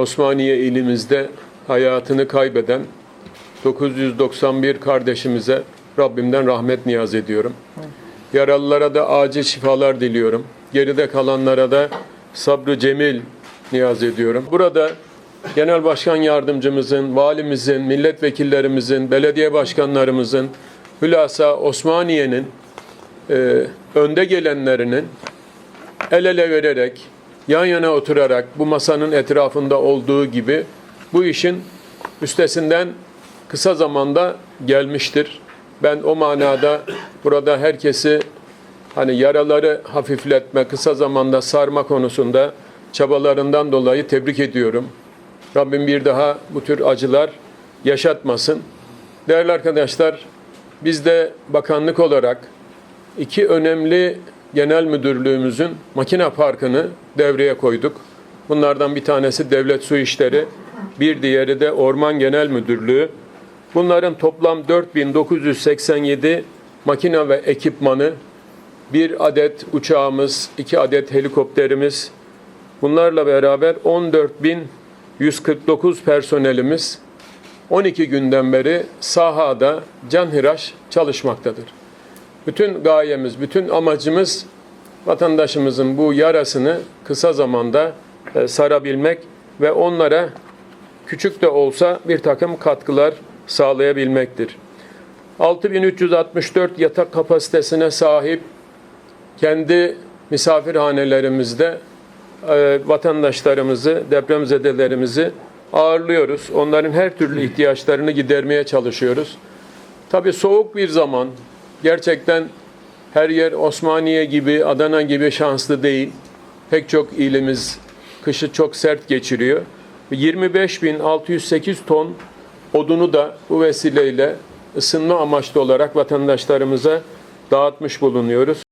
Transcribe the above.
Osmaniye ilimizde hayatını kaybeden 991 kardeşimize Rabbimden rahmet niyaz ediyorum. Yaralılara da acil şifalar diliyorum. Geride kalanlara da sabrı cemil niyaz ediyorum. Burada Genel Başkan Yardımcımızın, valimizin, milletvekillerimizin, belediye başkanlarımızın, hülasa Osmaniye'nin e, önde gelenlerinin el ele vererek, yan yana oturarak bu masanın etrafında olduğu gibi bu işin üstesinden kısa zamanda gelmiştir. Ben o manada burada herkesi hani yaraları hafifletme, kısa zamanda sarma konusunda çabalarından dolayı tebrik ediyorum. Rabbim bir daha bu tür acılar yaşatmasın. Değerli arkadaşlar, biz de bakanlık olarak iki önemli genel müdürlüğümüzün makine parkını devreye koyduk. Bunlardan bir tanesi Devlet Su İşleri, bir diğeri de Orman Genel Müdürlüğü. Bunların toplam 4987 makine ve ekipmanı, bir adet uçağımız, iki adet helikopterimiz, bunlarla beraber 14.149 personelimiz 12 günden beri sahada canhıraş çalışmaktadır. Bütün gayemiz, bütün amacımız vatandaşımızın bu yarasını kısa zamanda e, sarabilmek ve onlara küçük de olsa bir takım katkılar sağlayabilmektir. 6364 yatak kapasitesine sahip kendi misafirhanelerimizde e, vatandaşlarımızı, depremzedelerimizi ağırlıyoruz. Onların her türlü ihtiyaçlarını gidermeye çalışıyoruz. Tabii soğuk bir zaman. Gerçekten her yer Osmaniye gibi, Adana gibi şanslı değil. Pek çok ilimiz kışı çok sert geçiriyor. 25.608 ton odunu da bu vesileyle ısınma amaçlı olarak vatandaşlarımıza dağıtmış bulunuyoruz.